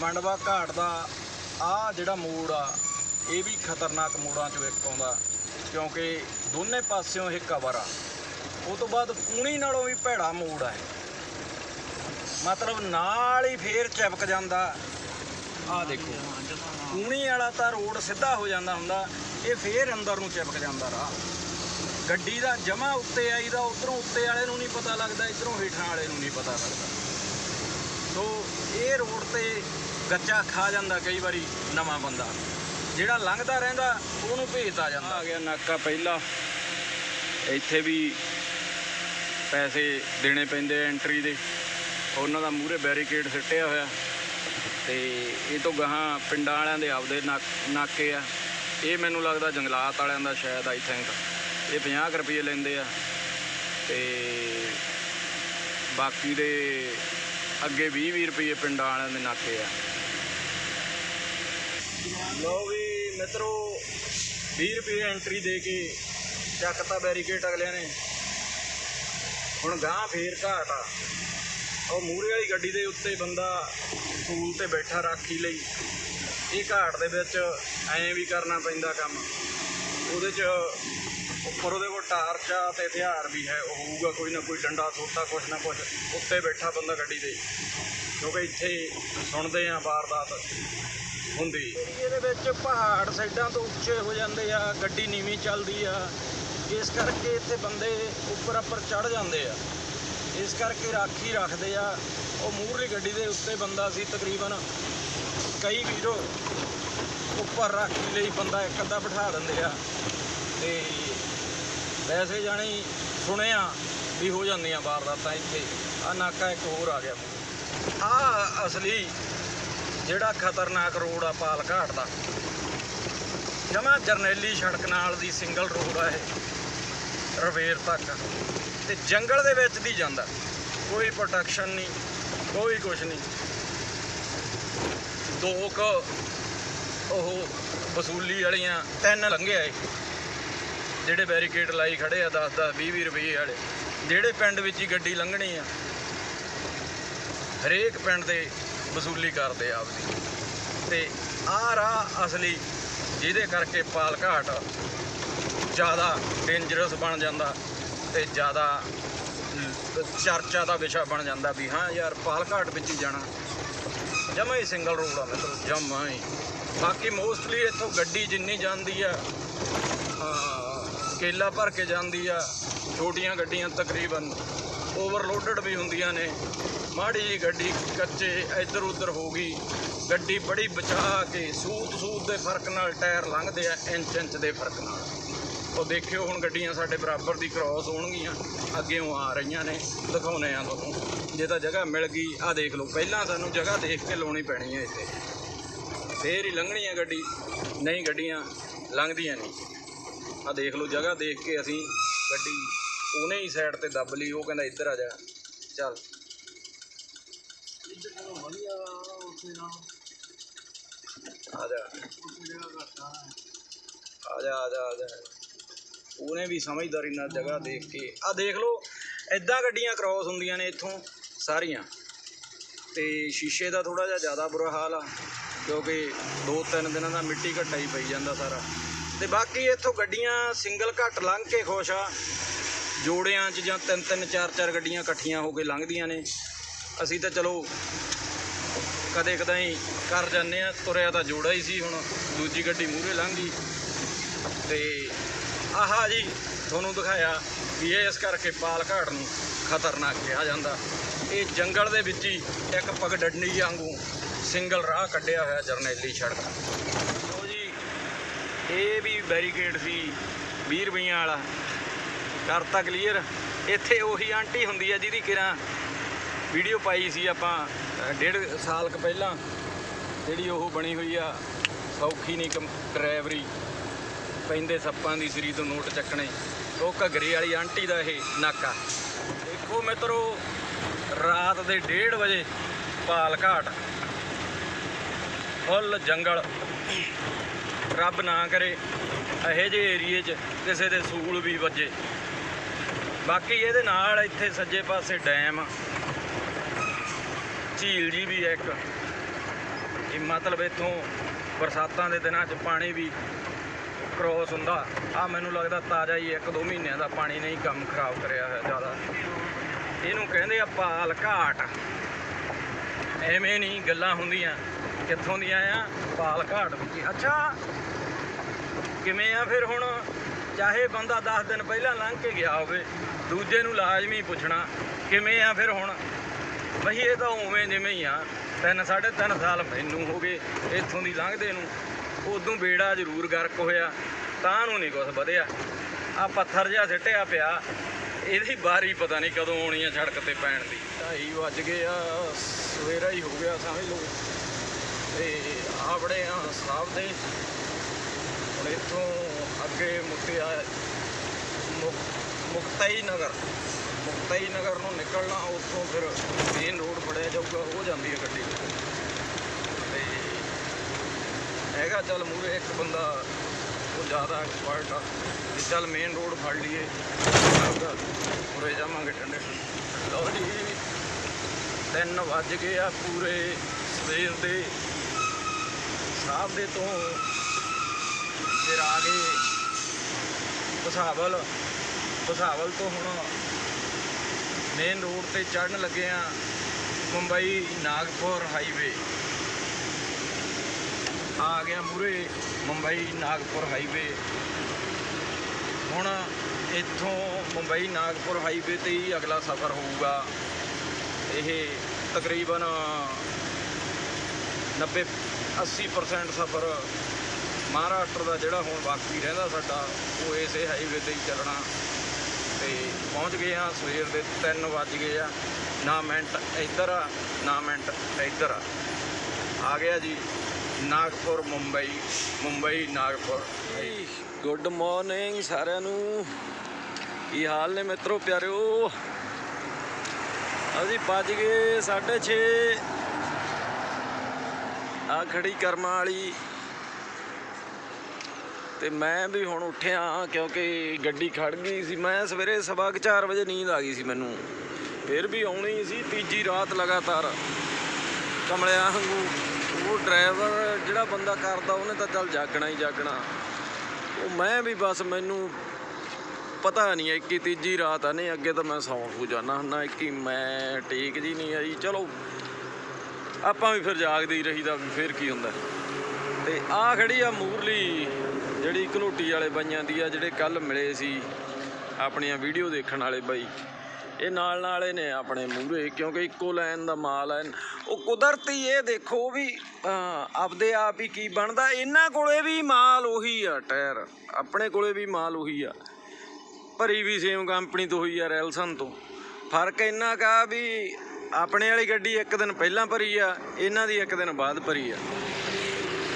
ਮੰਡਵਾ ਘਾਟ ਦਾ ਆ ਜਿਹੜਾ ਮੋੜ ਆ, ਇਹ ਵੀ ਖਤਰਨਾਕ ਮੋੜਾਂ ਚੋਂ ਇੱਕ ਆਉਂਦਾ, ਕਿਉਂਕਿ ਦੋਨੇ ਪਾਸਿਓਂ ਇਹ ਕਵਰ ਆ। ਉਹ ਤੋਂ ਬਾਅਦ ਪੂਣੀ ਨਾਲੋਂ ਵੀ ਭੈੜਾ ਮੋੜ ਆ ਮਤਲਬ ਨਾਲ ਹੀ ਫੇਰ ਚਿਪਕ ਜਾਂਦਾ। ਆ ਦੇਖੋ ਪੂਣੀ ਵਾਲਾ ਤਾਂ ਰੋਡ ਸਿੱਧਾ ਹੋ ਜਾਂਦਾ ਹੁੰਦਾ, ਇਹ ਫੇਰ ਅੰਦਰ ਨੂੰ ਚਿਪਕ ਜਾਂਦਾ ਰਾਹ। ਗੱਡੀ ਦਾ ਜਮਾ ਉੱਤੇ ਆਈਦਾ, ਉਧਰੋਂ ਉੱਤੇ ਵਾਲੇ ਨੂੰ ਨਹੀਂ ਪਤਾ ਲੱਗਦਾ, ਇਧਰੋਂ ਹੇਠਾਂ ਵਾਲੇ ਨੂੰ ਨਹੀਂ ਪਤਾ ਲੱਗਦਾ। ਸੋ ਇਹ ਰੋਡ ਤੇ ਗੱਚਾ ਖਾ ਜਾਂਦਾ ਕਈ ਵਾਰੀ ਨਵਾਂ ਬੰਦਾ। ਜਿਹੜਾ ਲੰਘਦਾ ਰਹਿੰਦਾ, ਉਹਨੂੰ ਭੇਜਦਾ ਜਾਂਦਾ। ਆ ਗਿਆ ਨਾਕਾ ਪਹਿਲਾ। ਇੱਥੇ ਵੀ ਪੈਸੇ ਦੇਣੇ ਪੈਂਦੇ ਆ ਐਂਟਰੀ ਦੇ। ਉਹਨਾਂ ਦਾ ਮੂਹਰੇ ਬੈਰੀਕੇਡ ਸਿੱਟਿਆ ਹੋਇਆ। ਤੇ ਇਹ ਤੋਂ ਗਾਹਾਂ ਪਿੰਡਾਂ ਵਾਲਿਆਂ ਦੇ ਆਪਦੇ ਨਾਕੇ ਆ। ਇਹ ਮੈਨੂੰ ਲੱਗਦਾ ਜੰਗਲਾਤ ਵਾਲਿਆਂ ਦਾ ਸ਼ਾਇਦ ਆਈ ਥਿੰਕ। ਇਹ 50 ਕੁ ਰੁਪਏ ਲੈਂਦੇ ਆ। ਤੇ ਬਾਕੀ ਦੇ ਅੱਗੇ 20 20 ਰੁਪਏ ਪਿੰਡਾਂ ਵਾਲਿਆਂ ਦੇ ਨਾਕੇ ਆ। ਲੋ ਵੀ ਮਿੱਤਰੋ 20 ਰੁਪਏ ਐਂਟਰੀ ਦੇ ਕੇ ਚੱਕਤਾ ਬੈਰੀਕੇਡ ਅਗਲਿਆਂ ਨੇ। ਹੁਣ ਗਾਂ ਫੇਰ ਘਾਟ ਆ। ਉਹ ਮੂਹਰੇ ਵਾਲੀ ਗੱਡੀ ਦੇ ਉੱਤੇ ਬੰਦਾ ਸੂਲ ਤੇ ਬੈਠਾ ਰਾਖੀ ਲਈ। ਇਹ ਘਾਟ ਦੇ ਵਿੱਚ ਐਂ ਵੀ ਕਰਨਾ ਪੈਂਦਾ ਕੰਮ। ਉਹਦੇ 'ਚ ਪਰ ਉਹਦੇ ਕੋਲ ਟਾਰਚ ਆ ਤੇ ਹਥਿਆਰ ਵੀ ਹੈ, ਉਹ ਹੋਊਗਾ ਕੋਈ ਨਾ ਕੋਈ ਡੰਡਾ ਸੋਟਾ ਕੁਛ ਨਾ ਕੁਛ, ਉੱਤੇ ਬੈਠਾ ਬੰਦਾ ਗੱਡੀ ਦੇ ਕਿਉਂਕਿ ਇੱਥੇ ਸੁਣਦੇ ਆ ਵਾਰਦਾਤ ਹੁੰਦੀ। ਇਹਦੇ ਵਿੱਚ ਪਹਾੜ ਸਾਈਡਾਂ ਤੋਂ ਉੱਚੇ ਹੋ ਜਾਂਦੇ ਆ, ਗੱਡੀ ਨੀਵੀਂ ਚੱਲਦੀ ਆ। ਇਸ ਕਰਕੇ ਇੱਥੇ ਬੰਦੇ ਉੱਪਰ ਉੱਪਰ ਚੜ ਜਾਂਦੇ ਆ। ਇਸ ਕਰਕੇ ਰਾਖੀ ਰੱਖਦੇ ਆ। ਉਹ ਮੂਹਰਲੀ ਗੱਡੀ ਦੇ ਉੱਤੇ ਬੰਦਾ ਸੀ, ਤਕਰੀਬਨ ਕਈ ਵੀਰੋ ਉੱਪਰ ਰਾਖੀ ਲਈ ਬੰਦਾ ਇੱਕ ਅੱਧਾ ਬਿਠਾ ਦਿੰਦੇ ਆ। ਤੇ ਵੈਸੇ ਜਾਣੀ ਸੁਣਿਆ ਵੀ ਹੋ ਜਾਂਦੀਆਂ ਵਾਰਦਾਤਾਂ ਇੱਥੇ। ਆ ਨਾਕਾ ਇੱਕ ਹੋਰ ਆ ਗਿਆ। ਆ ਅਸਲੀ ਜਿਹੜਾ ਖਤਰਨਾਕ ਰੋਡ ਆ ਪਾਲ ਘਾਟ ਦਾ। ਜਮਾ ਜਰਨੈਲੀ ਸੜਕ ਨਾਲ ਦੀ ਸਿੰਗਲ ਰੋਡ ਆ ਇਹ, ਰਵੇਰ ਤੱਕ। ਤੇ ਜੰਗਲ ਦੇ ਵਿੱਚ ਦੀ ਜਾਂਦਾ। ਕੋਈ ਪ੍ਰੋਟੈਕਸ਼ਨ ਨਹੀਂ, ਕੋਈ ਕੁਝ ਨਹੀਂ। ਦੋ ਕੁ ਉਹ ਵਸੂਲੀ ਵਾਲੀਆਂ ਤਿੰਨ ਲੰਘਿਆ ਇਹ। ਜਿਹੜੇ ਬੈਰੀਕੇਡ ਲਾਈ ਖੜੇ ਆ 10 10 20 20 ਰੁਪਏ ਵਾਲੇ ਜਿਹੜੇ ਪਿੰਡ ਵਿੱਚ ਹੀ ਗੱਡੀ ਲੰਘਣੀ ਆ ਹਰੇਕ ਪਿੰਡ ਦੇ ਵਸੂਲੀ ਕਰਦੇ ਆਪਦੀ। ਤੇ ਆਹ ਰਾਹ ਅਸਲੀ ਜਿਹਦੇ ਕਰਕੇ ਪਾਲਘਾਟ ਜ਼ਿਆਦਾ ਡੇਂਜਰਸ ਬਣ ਜਾਂਦਾ ਤੇ ਜ਼ਿਆਦਾ ਚਰਚਾ ਦਾ ਵਿਸ਼ਾ ਬਣ ਜਾਂਦਾ ਵੀ ਹਾਂ ਯਾਰ ਪਾਲਘਾਟ ਵਿੱਚ ਹੀ ਜਾਣਾ। ਜਮਾ ਹੀ ਸਿੰਗਲ ਰੋਡ ਆ ਮਤਲਬ ਜਮਾ ਹੀ। ਬਾਕੀ ਮੋਸਟਲੀ ਇੱਥੋਂ ਗੱਡੀ ਜਿੰਨੀ ਜਾਂਦੀ ਆ ਹਾਂ, ਕੇਲਾ ਭਰ ਕੇ ਜਾਂਦੀ ਆ, ਛੋਟੀਆਂ ਗੱਡੀਆਂ ਤਕਰੀਬਨ ਓਵਰਲੋਡਡ ਵੀ ਹੁੰਦੀਆਂ ਨੇ। ਮਾੜੀ ਜਿਹੀ ਗੱਡੀ ਕੱਚੇ ਇੱਧਰ ਉੱਧਰ ਹੋ ਗਈ। ਗੱਡੀ ਬੜੀ ਬਚਾ ਕੇ ਸੂਤ ਸੂਤ ਦੇ ਫ਼ਰਕ ਨਾਲ ਟਾਇਰ ਲੰਘਦੇ ਆ, ਇੰਚ ਇੰਚ ਦੇ ਫ਼ਰਕ ਨਾਲ। ਉਹ ਦੇਖਿਓ ਹੁਣ ਗੱਡੀਆਂ ਸਾਡੇ ਬਰਾਬਰ ਦੀ ਕ੍ਰਾਸ ਹੋਣਗੀਆਂ ਅੱਗੇੋਂ ਆ ਰਹੀਆਂ ਨੇ ਦਿਖਾਉਨੇ ਆ ਤੁਹਾਨੂੰ। ਜੇ ਤਾਂ ਜਗ੍ਹਾ ਮਿਲ ਗਈ ਆ ਦੇਖ ਲਓ, ਪਹਿਲਾਂ ਸਾਨੂੰ ਜਗ੍ਹਾ ਦੇਖ ਕੇ ਲਾਉਣੀ ਪੈਣੀ ਹੈ ਇੱਥੇ। ਫੇਰ ਹੀ ਲੰਘਣੀ ਹੈ ਗੱਡੀ, ਨਹੀਂ ਗੱਡੀਆਂ ਲੰਘਦੀਆਂ ਨਹੀਂ। ਆ ਦੇਖ ਲਓ ਜਗ੍ਹਾ ਦੇਖ ਕੇ ਅਸੀਂ ਗੱਡੀ ਉਹਨੇ ਹੀ ਸਾਈਡ ਤੇ ਦੱਬ ਲਈ ਉਹ ਕਹਿੰਦਾ ਇੱਧਰ ਆ ਜਾ ਚੱਲ। ਆ ਜਾ। ਆ। ਜਾ ਆ ਜਾ ਆ ਜਾ। ਉਹਨੇ ਵੀ ਸਮਝਦਾਰੀ ਨਾਲ ਜਗ੍ਹਾ ਦੇਖ ਕੇ। ਆ ਦੇਖ ਲਓ ਐਦਾਂ ਗੱਡੀਆਂ ਕ੍ਰਾਸ ਹੁੰਦੀਆਂ ਨੇ ਇੱਥੋਂ ਸਾਰੀਆਂ। ਤੇ ਸ਼ੀਸ਼ੇ ਦਾ ਥੋੜਾ ਜਿਹਾ ਜ਼ਿਆਦਾ ਬੁਰਾ ਹਾਲ ਆ ਕਿਉਂਕਿ ਦੋ ਤਿੰਨ ਦਿਨਾਂ ਦਾ ਮਿੱਟੀ ਘੱਟਾ ਹੀ ਪਈ ਜਾਂਦਾ ਸਾਰਾ। ਤੇ ਬਾਕੀ ਇੱਥੋਂ ਗੱਡੀਆਂ ਸਿੰਗਲ ਘੱਟ ਲੰਘ ਕੇ ਖੁਸ਼ ਆ। ਜੋੜਿਆਂ 'ਚ ਜਾਂ ਤਿੰਨ ਤਿੰਨ, ਚਾਰ ਚਾਰ ਗੱਡੀਆਂ ਇਕੱਠੀਆਂ ਹੋ ਕੇ ਲੰਘਦੀਆਂ ਨੇ। ਅਸੀਂ ਤਾਂ ਚਲੋ ਕਦੇ ਕਦਾਈ ਕਰ ਜਾਂਦੇ ਆ। ਤੁਰਿਆ ਤਾਂ ਜੋੜਾ ਹੀ ਸੀ, ਹੁਣ ਦੂਜੀ ਗੱਡੀ ਮੂਹਰੇ ਲੰਘ ਗਈ। ਤੇ ਆਹਾ ਜੀ, ਤੁਹਾਨੂੰ ਦਿਖਾਇਆ ਵੀ ਇਹ ਇਸ ਕਰਕੇ ਪਾਲ ਘਾਟ ਨੂੰ ਖਤਰਨਾਕ ਕਿਹਾ ਜਾਂਦਾ। ਇਹ ਜੰਗਲ ਦੇ ਵਿੱਚ ਹੀ ਇੱਕ ਪਗਡੰਡੀ ਵਾਂਗੂ ਸਿੰਗਲ ਰਾਹ ਕੱਢਿਆ ਹੋਇਆ ਜਰਨੈਲੀ ਸੜਕ। ਇਹ ਵੀ ਬੈਰੀਕੇਡ ਸੀ 20 ਰੁਪਈਆਂ ਵਾਲਾ। ਕਰਤਾ ਕਲੀਅਰ ਇੱਥੇ ਉਹੀ ਆਂਟੀ ਹੁੰਦੀ ਆ ਜਿਹਦੀ ਕਿਰਾਂ ਵੀਡੀਓ ਪਾਈ ਸੀ ਆਪਾਂ ਡੇਢ ਸਾਲ ਕੁ ਪਹਿਲਾਂ। ਜਿਹੜੀ ਉਹ ਬਣੀ ਹੋਈ ਆ, ਸੌਖੀ ਨਹੀਂ ਕਮ- ਡਰਾਈਵਰੀ ਪੈਂਦੇ ਸੱਪਾਂ ਦੀ ਸਰੀ ਤੋਂ ਨੋਟ ਚੱਕਣੇ। ਉਹ ਘੱਗਰੇ ਵਾਲੀ ਆਂਟੀ ਦਾ ਇਹ ਨਾਕਾ। ਦੇਖੋ ਮਿੱਤਰੋ, ਰਾਤ ਦੇ 1:30 ਵਜੇ ਪਾਲ ਘਾਟ ਫੁੱਲ ਜੰਗਲ। ਰੱਬ ਨਾ ਕਰੇ ਇਹੋ ਜਿਹੇ ਏਰੀਏ 'ਚ ਕਿਸੇ ਦੇ ਸੂਲ ਵੀ ਵੱਜੇ। ਬਾਕੀ ਇਹਦੇ ਨਾਲ ਇੱਥੇ ਸੱਜੇ ਪਾਸੇ ਡੈਮ ਝੀਲ ਜੀ ਵੀ ਹੈ ਇੱਕ। ਕਿ ਮਤਲਬ ਇੱਥੋਂ ਬਰਸਾਤਾਂ ਦੇ ਦਿਨਾਂ 'ਚ ਪਾਣੀ ਵੀ ਕ੍ਰੋਸ ਹੁੰਦਾ। ਆ ਮੈਨੂੰ ਲੱਗਦਾ ਤਾਜ਼ਾ ਹੀ ਇੱਕ ਦੋ ਮਹੀਨਿਆਂ ਦਾ ਪਾਣੀ ਨਹੀਂ ਕੰਮ ਖਰਾਬ ਕਰਿਆ ਹੈ ਜ਼ਿਆਦਾ। ਇਹਨੂੰ ਕਹਿੰਦੇ ਆ ਪਾਲ ਘਾਟ। ਐਵੇਂ ਨਹੀਂ ਗੱਲਾਂ ਹੁੰਦੀਆਂ। ਕਿੱਥੋਂ ਦੀਆਂ ਆ? ਪਾਲ ਘਾਟ ਵਿੱਚ ਅੱਛਾ, ਕਿਵੇਂ ਆ ਫਿਰ ਹੁਣ? ਚਾਹੇ ਬੰਦਾ 10 ਦਿਨ ਪਹਿਲਾਂ ਲੰਘ ਕੇ ਗਿਆ ਹੋਵੇ, ਦੂਜੇ ਨੂੰ ਲਾਜ਼ਮੀ ਪੁੱਛਣਾ, ਕਿਵੇਂ ਆ ਫਿਰ ਹੁਣ? ਬਈ ਇਹ ਤਾਂ ਉਵੇਂ ਜਿਵੇਂ ਹੀ ਆ। ਤਿੰਨ, ਸਾਢੇ ਤਿੰਨ ਸਾਲ ਮੈਨੂੰ ਹੋ ਗਏ ਇੱਥੋਂ ਦੀ ਲੰਘਦੇ ਨੂੰ। ਉਦੋਂ ਬੇੜਾ ਜ਼ਰੂਰ ਗਰਕ ਹੋਇਆ, ਤਾਂ ਨੂੰ ਨਹੀਂ ਕੁਛ ਵਧਿਆ। ਆ ਪੱਥਰ ਜਿਹਾ ਸਿੱਟਿਆ ਪਿਆ, ਇਹਦੀ ਬਾਰੀ ਪਤਾ ਨਹੀਂ ਕਦੋਂ ਆਉਣੀ ਆ ਸੜਕ ਤੇ ਪੈਣ ਦੀ। ਢਾਈ ਵੱਜ ਗਏ ਆ, ਸਵੇਰਾ ਹੀ ਹੋ ਗਿਆ ਸਮਝ ਲਓ ਤੇ ਆਪਣੇ ਆ ਸਾਹਿਬ ਦੇ। ਹੁਣ ਇੱਥੋਂ ਅੱਗੇ ਮੁੱਕਿਆ ਮੁਕ- ਮੁਕਤਾਈ ਨਗਰ। ਮੁਕਤਾਈ ਨਗਰ ਨੂੰ ਨਿਕਲਣਾ, ਉੱਥੋਂ ਫਿਰ ਮੇਨ ਰੋਡ ਫੜਿਆ ਜਾਊਗਾ, ਉਹ ਜਾਂਦੀ ਹੈ ਗੱਡੀ। ਤੇ ਹੈਗਾ ਚੱਲ ਮੂਰੇ ਇੱਕ ਬੰਦਾ, ਉਹ ਜ਼ਿਆਦਾ ਐਕਸਪਰਟ ਆ। ਤੇ ਚੱਲ ਮੇਨ ਰੋਡ ਫੜ ਲਈਏ। ਆਪਦਾ ਉਰੇ ਜਾਵਾਂਗੇ ਠੰਡੇ। ਲਓ ਜੀ, ਤਿੰਨ ਵੱਜ ਗਏ ਆ ਪੂਰੇ ਸਵੇਰ ਦੇ। ਦੇ ਤੋਂ ਫਿਰ ਆ ਗਏ ਪਸਾਵਲ ਪਸਾਵਲ ਤੋਂ ਹੁਣ ਮੇਨ ਰੋਡ ਤੇ ਚੜਨ ਲੱਗੇ ਆ ਮੁੰਬਈ ਨਾਗਪੁਰ ਹਾਈਵੇ ਆ ਗਿਆ ਮੂਰੇ ਮੁੰਬਈ ਨਾਗਪੁਰ ਹਾਈਵੇ ਹੁਣ ਇੱਥੋਂ ਮੁੰਬਈ ਨਾਗਪੁਰ ਹਾਈਵੇ ਤੇ ਹੀ ਅਗਲਾ ਸਫ਼ਰ ਹੋਊਗਾ। ਇਹ ਤਕਰੀਬਨ 90 80% ਸਫ਼ਰ ਮਹਾਰਾਸ਼ਟਰ ਦਾ ਜਿਹੜਾ ਹੁਣ ਬਾਕੀ ਰਹਿੰਦਾ ਸਾਡਾ, ਉਹ ਇਸੇ ਹਾਈਵੇ ਤੇ ਹੀ ਚੱਲਣਾ। ਤੇ ਪਹੁੰਚ ਗਏ ਹਾਂ ਸਵੇਰ ਦੇ 3 ਵੱਜ ਗਏ ਆ। ਨਾ ਮਿੰਟ ਇੱਧਰ ਆ, ਨਾ ਮਿੰਟ ਇੱਧਰ ਆ। ਆ ਗਿਆ ਜੀ ਨਾਗਪੁਰ, ਮੁੰਬਈ ਮੁੰਬਈ, ਨਾਗਪੁਰ। ਗੁੱਡ ਮਾਰਨਿੰਗ ਸਾਰਿਆਂ ਨੂੰ। ਕੀ ਹਾਲ ਨੇ ਮਿੱਤਰੋ, ਪਿਆਰਿਓ? ਅਸੀਂ ਵੱਜ ਗਏ 6:30 ਆ ਖੜੀ ਕਰਮਾਂ ਵਾਲੀ। ਤੇ ਮੈਂ ਵੀ ਹੁਣ ਉੱਠਿਆ ਕਿਉਂਕਿ ਗੱਡੀ ਖੜ ਗਈ ਸੀ। ਮੈਂ ਸਵੇਰੇ ਸਵਾ ਕੁ ਚਾਰ ਵਜੇ ਨੀਂਦ ਆ ਗਈ ਸੀ ਮੈਨੂੰ। ਫਿਰ ਵੀ ਆਉਣੀ ਸੀ, ਤੀਜੀ ਰਾਤ ਲਗਾਤਾਰ ਕਮਲਿਆਂ ਵਾਂਗੂ। ਉਹ ਡਰਾਈਵਰ ਜਿਹੜਾ ਬੰਦਾ ਕਰਦਾ, ਉਹਨੇ ਤਾਂ ਚੱਲ ਜਾਗਣਾ ਹੀ ਜਾਗਣਾ। ਉਹ ਮੈਂ ਵੀ ਬਸ ਮੈਨੂੰ ਪਤਾ ਨਹੀਂ ਇੱਕੀ ਤੀਜੀ ਰਾਤ ਆ। ਨਹੀਂ, ਅੱਗੇ ਤਾਂ ਮੈਂ ਸੌਂ ਹੋ ਜਾਣਾ ਹੁੰਦਾ, ਇੱਕੀ ਮੈਂ, ਠੀਕ ਜੀ ਨਹੀਂ ਆਈ। ਚਲੋ ਆਪਾਂ ਵੀ ਫਿਰ ਜਾਗਦੇ ਹੀ ਰਹੀਦਾ ਵੀ ਫਿਰ ਕੀ ਹੁੰਦਾ। ਤੇ ਆ ਖੜੀ ਆ ਮੂਰਲੀ, ਜਿਹੜੀ ਘਨੋਟੀ ਵਾਲੇ ਬਾਈਆਂ ਦੀ ਆ, ਜਿਹੜੇ ਕੱਲ ਮਿਲੇ ਸੀ ਆਪਣੀਆਂ ਵੀਡੀਓ ਦੇਖਣ ਵਾਲੇ ਬਾਈ। ਇਹ ਨਾਲ ਨਾਲੇ ਨੇ ਆਪਣੇ ਮੂਹਰੇ, ਕਿਉਂਕਿ ਇੱਕੋ ਲਾਈਨ ਦਾ ਮਾਲ ਹੈ ਉਹ ਕੁਦਰਤੀ ਇਹ ਦੇਖੋ ਵੀ ਆਪਦੇ ਆਪ ਹੀ ਕੀ ਬਣਦਾ। ਇਹਨਾਂ ਕੋਲੇ ਵੀ ਮਾਲ ਉਹੀ ਆ, ਟਾਇਰ। ਆਪਣੇ ਕੋਲੇ ਵੀ ਮਾਲ ਉਹੀ ਆ। ਭਰੀ ਵੀ ਸੇਮ ਕੰਪਨੀ ਤੋਂ ਹੋਈ ਆ ਰੈਲਸਨ ਤੋਂ। ਫ਼ਰਕ ਇੰਨਾ ਕਾ ਵੀ ਆਪਣੇ ਵਾਲੀ ਗੱਡੀ ਇੱਕ ਦਿਨ ਪਹਿਲਾਂ ਭਰੀ ਆ ਇਹਨਾਂ ਦੀ ਇੱਕ ਦਿਨ ਬਾਅਦ ਭਰੀ ਆ।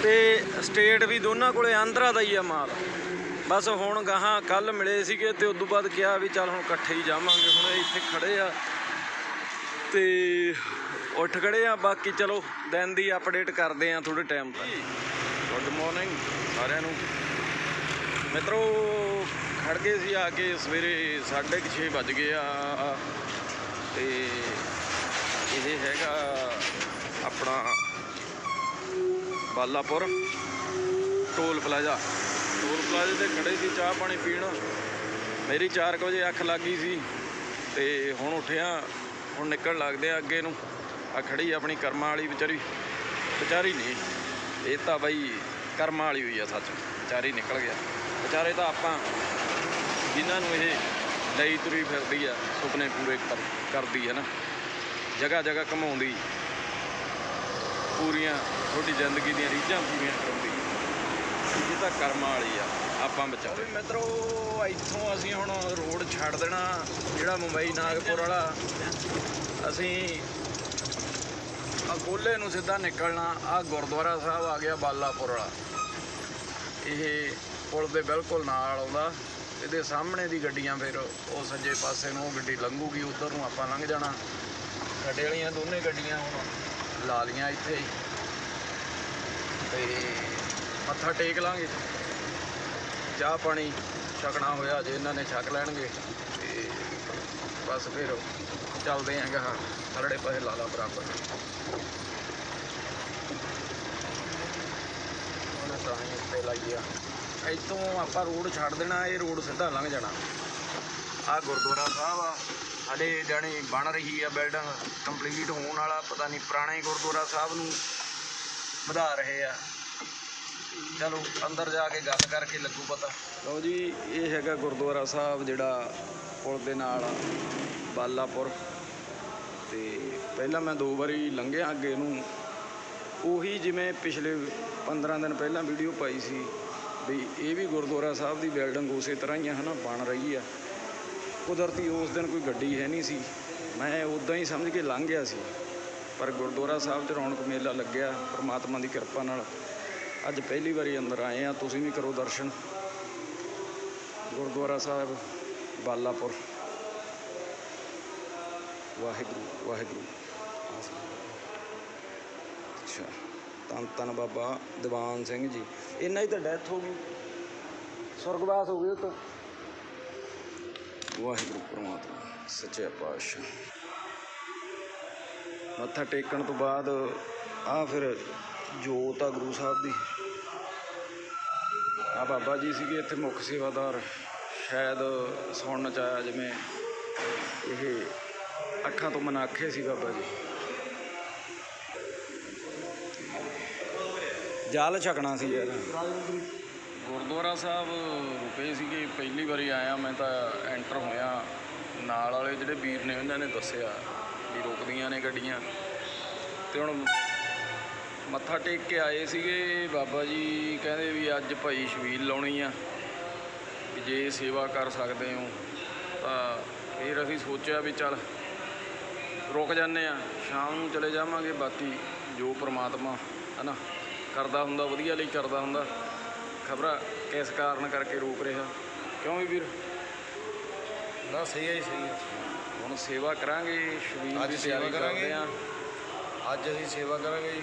ਤੇ ਸਟੇਟ ਵੀ ਦੋਨਾਂ ਕੋਲੇ ਆਂਧਰਾ ਦਾ ਹੀ ਆ ਮਾਲ। ਬਸ ਹੁਣ ਗਾਹਾਂ ਕੱਲ ਮਿਲੇ ਸੀਗੇ ਤੇ ਉਦੋਂ ਬਾਅਦ ਕਿਹਾ ਵੀ ਚੱਲ ਹੁਣ ਇਕੱਠੇ ਹੀ ਜਾਵਾਂਗੇ ਹੁਣ ਇੱਥੇ ਖੜੇ ਆ। ਤੇ ਉੱਠ ਖੜੇ ਆ ਬਾਕੀ ਚਲੋ ਦਿਨ ਦੀ ਅਪਡੇਟ ਕਰਦੇ ਆ ਥੋੜੇ ਟਾਈਮ ਤੱਕ ਗੁੱਡ ਮਾਰਨਿੰਗ ਸਾਰਿਆਂ ਨੂੰ। ਮਿੱਤਰੋ ਖੜ ਗਏ ਸੀ ਆ ਕੇ ਸਵੇਰੇ 6:30 ਵੱਜ ਗਏ ਆ। ਤੇ ਇਹ ਹੈਗਾ ਆਪਣਾ ਬਾਲਾਪੁਰ ਟੋਲ ਪਲਾਜ਼ਾ। ਟੋਲ ਪਲਾਜ਼ੇ ਤੇ ਖੜੇ ਸੀ, ਚਾਹ ਪਾਣੀ ਪੀਣ। ਮੇਰੀ 4 ਵਜੇ ਅੱਖ ਲੱਗ ਗਈ ਸੀ ਤੇ ਹੁਣ ਉੱਠਿਆ, ਹੁਣ ਨਿਕਲ ਲੱਗਦੇ ਆ ਅੱਗੇ ਨੂੰ। ਆ ਖੜੀ ਆਪਣੀ ਕਰਮਾਂ ਵਾਲੀ ਵਿਚਾਰੀ। ਵਿਚਾਰੀ ਨਹੀਂ, ਇਹ ਤਾਂ ਬਾਈ ਕਰਮਾਂ ਵਾਲੀ ਹੋਈ ਆ ਸੱਚ। ਵਿਚਾਰੀ ਨਿਕਲ ਗਿਆ। ਵਿਚਾਰੇ ਤਾਂ ਆਪਾਂ ਜਿਨ੍ਹਾਂ ਨੂੰ ਇਹ ਲਈ ਤੁਰੀ ਫਿਰਦੀ ਆ, ਸੁਪਨੇ ਪੂਰੇ ਕਰ- ਕਰਦੀ ਹੈ ਨਾ। ਜਗ੍ਹਾ ਜਗ੍ਹਾ ਘਮਾਉਂਦੀ। ਪੂਰੀਆਂ ਤੁਹਾਡੀ ਜ਼ਿੰਦਗੀ ਦੀਆਂ ਰੀਝਾਂ ਪੂਰੀਆਂ ਕਰਾਉਂਦੀ। ਇਹ ਤਾਂ ਕਰਮਾਂ ਵਾਲੀ ਆ, ਆਪਾਂ ਬਚਾਓ ਮਿੱਤਰੋ, ਇੱਥੋਂ ਅਸੀਂ ਹੁਣ ਰੋਡ ਛੱਡ ਦੇਣਾ, ਜਿਹੜਾ ਮੁੰਬਈ ਨਾਗਪੁਰ ਵਾਲਾ। ਅਸੀਂ ਅਕੋਲੇ ਨੂੰ ਸਿੱਧਾ ਨਿਕਲਣਾ, ਆ ਗੁਰਦੁਆਰਾ ਸਾਹਿਬ ਆ ਗਿਆ ਬਾਲਾਪੁਰ ਵਾਲਾ। ਇਹ ਪੁਲ ਦੇ ਬਿਲਕੁਲ ਨਾਲ ਆਉਂਦਾ, ਇਹਦੇ ਸਾਹਮਣੇ ਦੀ ਗੱਡੀਆਂ ਫਿਰ ਉਹ ਸੱਜੇ ਪਾਸੇ ਨੂੰ, ਉਹ ਗੱਡੀ ਲੰਘੂਗੀ, ਉਧਰ ਨੂੰ ਆਪਾਂ ਲੰਘ ਜਾਣਾ। ਸਾਡੇ ਵਾਲੀਆਂ ਦੋਨੇ ਗੱਡੀਆਂ ਹੁਣ ਲਾ ਲੀਆਂ ਇੱਥੇ ਹੀ। ਤੇ ਮੱਥਾ ਟੇਕ ਲਾਂਗੇ। ਚਾਹ ਪਾਣੀ ਛਕਣਾ ਹੋਇਆ, ਜੇ ਇਹਨਾਂ ਨੇ ਛਕ ਲੈਣਗੇ, ਤੇ ਬਸ ਫਿਰ ਚੱਲਦੇ ਆਂ ਗਾ। ਥਰੜੇ ਪਾਸੇ ਲਾ ਲਾ ਬਰਾਬਰ। ਨਾਰੇ ਲਾਈਏ। ਆ ਇੱਥੋਂ ਆਪਾਂ ਰੋਡ ਛੱਡ ਦੇਣਾ, ਇਹ ਰੋਡ ਸਿੱਧਾ ਲੰਘ ਜਾਣਾ। ਆ ਗੁਰਦੁਆਰਾ ਸਾਹਿਬ ਆ। ਸਾਡੇ ਜਾਣੀ ਬਣ ਰਹੀ ਆ ਬਿਲਡਿੰਗ ਕੰਪਲੀਟ ਹੋਣ ਵਾਲਾ, ਪਤਾ ਨਹੀਂ ਪੁਰਾਣੇ ਗੁਰਦੁਆਰਾ ਸਾਹਿਬ ਨੂੰ ਵਧਾ ਰਹੇ ਆ। ਚਲੋ, ਅੰਦਰ ਜਾ ਕੇ ਗੱਲ ਕਰਕੇ ਲੱਗੂ ਪਤਾ। ਲਓ ਜੀ, ਇਹ ਹੈਗਾ ਗੁਰਦੁਆਰਾ ਸਾਹਿਬ ਜਿਹੜਾ ਪੁਲ ਦੇ ਨਾਲ ਬਾਲਾਪੁਰ। ਤੇ ਪਹਿਲਾਂ ਮੈਂ ਦੋ ਵਾਰੀ ਲੰਘਿਆ ਅੱਗੇ ਨੂੰ। ਉਹੀ ਜਿਵੇਂ ਪਿਛਲੇ 15 ਦਿਨ ਪਹਿਲਾਂ ਵੀਡੀਓ ਪਾਈ ਸੀ, ਵੀ ਇਹ ਵੀ ਗੁਰਦੁਆਰਾ ਸਾਹਿਬ ਦੀ ਬਿਲਡਿੰਗ ਉਸੇ ਤਰ੍ਹਾਂ ਹੀ ਆ, ਹਨਾ, ਬਣ ਰਹੀ ਆ। ਕੁਦਰਤੀ ਉਸ ਦਿਨ ਕੋਈ ਗੱਡੀ ਹੈ ਨਹੀਂ ਸੀ। ਮੈਂ ਉਦਾਂ ਹੀ ਸਮਝ ਕੇ ਲੰਘ ਗਿਆ ਸੀ। ਪਰ ਗੁਰਦੁਆਰਾ ਸਾਹਿਬ 'ਚ ਰੌਣਕ ਮੇਲਾ ਲੱਗਿਆ, ਪ੍ਰਮਾਤਮਾ ਦੀ ਕਿਰਪਾ ਨਾਲ। ਅੱਜ ਪਹਿਲੀ ਵਾਰੀ ਅੰਦਰ ਆਏ ਆ ਤੁਸੀਂ ਵੀ ਕਰੋ ਦਰਸ਼ਨ। ਗੁਰਦੁਆਰਾ ਸਾਹਿਬ, ਬਾਲਾਪੁਰ। ਵਾਹਿਗੁਰੂ ਵਾਹਿਗੁਰੂ। ਅੱਛਾ, ਧੰਨ ਧੰਨ ਬਾਬਾ ਦੀਵਾਨ ਸਿੰਘ ਜੀ। ਇਹਨਾਂ ਦੀ ਤਾਂ ਡੈਥ ਹੋ ਗਈ। ਸੁਰਗਵਾਸ ਹੋ ਗਏ ਉਹ ਤਾਂ। ਵਾਹਿਗੁਰੂ ਪਰਮਾਤਮਾ, ਸੱਚੇ ਪਾਤਸ਼ਾਹ। ਮੱਥਾ ਟੇਕਣ ਤੋਂ ਬਾਅਦ ਆ ਫਿਰ ਜੋਤ ਆ ਗੁਰੂ ਸਾਹਿਬ ਦੀ। ਆ ਬਾਬਾ ਜੀ ਸੀਗੇ ਇੱਥੇ ਮੁੱਖ ਸੇਵਾਦਾਰ। ਸ਼ਾਇਦ ਸੁਣਨ ਚ ਆਇਆ ਜਿਵੇਂ ਇਹ ਅੱਖਾਂ ਤੋਂ ਮਨਾਖੇ ਸੀ ਬਾਬਾ ਜੀ। ਜਾਲ ਛਕਣਾ ਸੀ ਯਾਰ। ਗੁਰਦੁਆਰਾ ਸਾਹਿਬ ਰੁਕੇ ਸੀਗੇ, ਪਹਿਲੀ ਵਾਰੀ ਆਇਆ ਮੈਂ ਤਾਂ ਐਂਟਰ ਹੋਇਆ। ਨਾਲ ਵਾਲੇ ਜਿਹੜੇ ਵੀਰ ਨੇ, ਉਹਨਾਂ ਨੇ ਦੱਸਿਆ ਵੀ ਰੁਕਦੀਆਂ ਨੇ ਗੱਡੀਆਂ। ਤੇ ਹੁਣ ਮੱਥਾ ਟੇਕ ਕੇ ਆਏ ਸੀਗੇ, ਬਾਬਾ ਜੀ ਕਹਿੰਦੇ ਵੀ ਅੱਜ ਭਾਈ ਸ਼ਬੀਲ ਲਾਉਣੀ ਆ, ਵੀ ਜੇ ਸੇਵਾ ਕਰ ਸਕਦੇ ਹੋ, ਤਾਂ ਫਿਰ ਅਸੀਂ ਸੋਚਿਆ ਵੀ ਚੱਲ ਰੁਕ ਜਾਂਦੇ ਆ, ਸ਼ਾਮ ਨੂੰ ਚਲੇ ਜਾਵਾਂਗੇ, ਬਾਕੀ ਜੋ ਪ੍ਰਮਾਤਮਾ ਹਨਾ ਕਰਦਾ ਹੁੰਦਾ, ਵਧੀਆ ਲਈ ਕਰਦਾ ਹੁੰਦਾ। ਖਬਰਾਂ ਕਿਸ ਕਾਰਨ ਕਰਕੇ ਰੋਕ ਰਿਹਾ। ਕਿਉਂ ਵੀ ਵੀਰ? ਨਾ ਸਹੀ ਹੈ ਜੀ ਸਹੀ ਹੈ। ਹੁਣ ਸੇਵਾ ਕਰਾਂਗੇ ਸ਼ਬੀਲ ਅੱਜ ਦੀ ਸੇਵਾ ਤਿਆਰੀ ਕਰਾਂਗੇ। ਕਰਦੇ ਆ ਅੱਜ ਅਸੀਂ ਸੇਵਾ ਕਰਾਂਗੇ ਜੀ।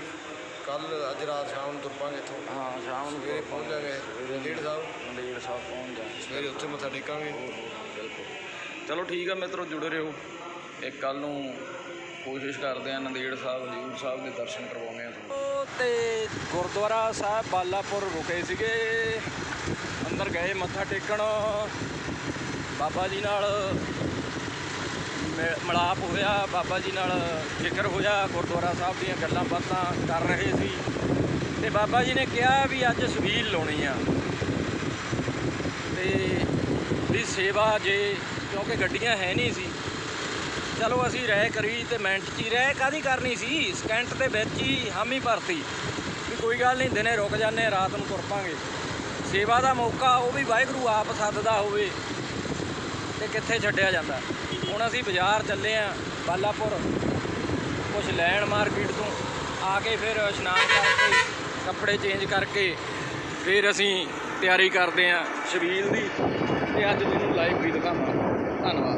ਕੱਲ ਅੱਜ ਰਾਤ ਸ਼ਾਮ ਨੂੰ ਤੁਰ ਪਾਂਗੇ ਇੱਥੋਂ। ਹਾਂ ਸ਼ਾਮ ਨੂੰ ਸਵੇਰੇ ਪਹੁੰਚ ਜਾਵਾਂਗੇ ਡੇਢ ਸਾਹਿਬ। ਮੰਦੇੜ ਸਾਹਿਬ ਪਹੁੰਚ ਜਾਾਂਗੇ। ਸਵੇਰੇ ਉੱਥੇ ਮੱਥਾ ਟੇਕਾਂਗੇ। ਬਿਲਕੁਲ। ਚਲੋ ਠੀਕ ਆ ਮਿੱਤਰੋ ਜੁੜੇ ਰਹੋ। ਇੱਕ ਕੱਲ ਨੂੰ ਕੋਸ਼ਿਸ਼ ਕਰਦੇ ਆ ਨੰਦੇੜ ਸਾਹਿਬ ਹਜ਼ੂਰ ਸਾਹਿਬ ਦੇ ਦਰਸ਼ਨ ਕਰਵਾਉਣੇ ਆ ਤੁਹਾਨੂੰ। ਤੇ ਗੁਰਦੁਆਰਾ ਸਾਹਿਬ ਬਾਲਾਪੁਰ ਰੁਕੇ ਸੀਗੇ। ਅੰਦਰ ਗਏ, ਮੱਥਾ ਟੇਕਣ। ਬਾਬਾ ਜੀ ਨਾਲ ਮਿ- ਮਿਲਾਪ ਹੋਇਆ ਬਾਬਾ ਜੀ ਨਾਲ ਜ਼ਿਕਰ ਹੋਇਆ ਗੁਰਦੁਆਰਾ ਸਾਹਿਬ ਦੀਆਂ ਗੱਲਾਂ ਬਾਤਾਂ ਕਰ ਰਹੇ ਸੀ। ਤੇ ਬਾਬਾ ਜੀ ਨੇ ਕਿਹਾ ਵੀ ਅੱਜ ਸਵੀਲ ਲਾਉਣੀ ਆ। ਤੇ ਵੀ ਸੇਵਾ ਜੇ, ਕਿਉਂਕਿ ਗੱਡੀਆਂ ਹੈ ਨਹੀਂ ਸੀ। ਚਲੋ ਅਸੀਂ ਰਹਿ ਕਰੀ ਤੇ ਮਿੰਟ 'ਚ ਹੀ ਰਹਿ ਕਾਦੀ ਕਰਨੀ ਸੀ? ਸਕਿੰਟ ਦੇ ਵਿੱਚ ਹੀ ਹਾਮੀ ਭਰਤੀ। ਵੀ ਕੋਈ ਗੱਲ ਨਹੀਂ, ਦਿਨੇ ਰੁਕ ਜਾਂਦੇ ਰਾਤ ਨੂੰ ਤੁਰ ਪਾਂਗੇ। ਸੇਵਾ ਦਾ ਮੌਕਾ, ਉਹ ਵੀ ਵਾਹਿਗੁਰੂ ਆਪ ਸੱਦਦਾ ਹੋਵੇ ਤੇ ਕਿੱਥੇ ਛੱਡਿਆ ਜਾਂਦਾ। ਹੁਣ ਅਸੀਂ ਬਾਜ਼ਾਰ ਚੱਲੇ ਆਂ ਬਾਲਾਪੁਰ। ਕੁਝ ਲੈਣ ਮਾਰਕੀਟ ਤੋਂ ਆ ਕੇ ਫਿਰ ਇਸ਼ਨਾਨ ਕਰਕੇ, ਕੱਪੜੇ ਚੇਂਜ ਕਰਕੇ ਫਿਰ ਅਸੀਂ ਤਿਆਰੀ ਕਰਦੇ ਆਂ ਸ਼ਬੀਲ ਦੀ ਤੇ ਅੱਜ ਤੁਹਾਨੂੰ ਲਾਈਵ ਵੀ ਦਿਖਾਵਾਂ ਧੰਨਵਾਦ।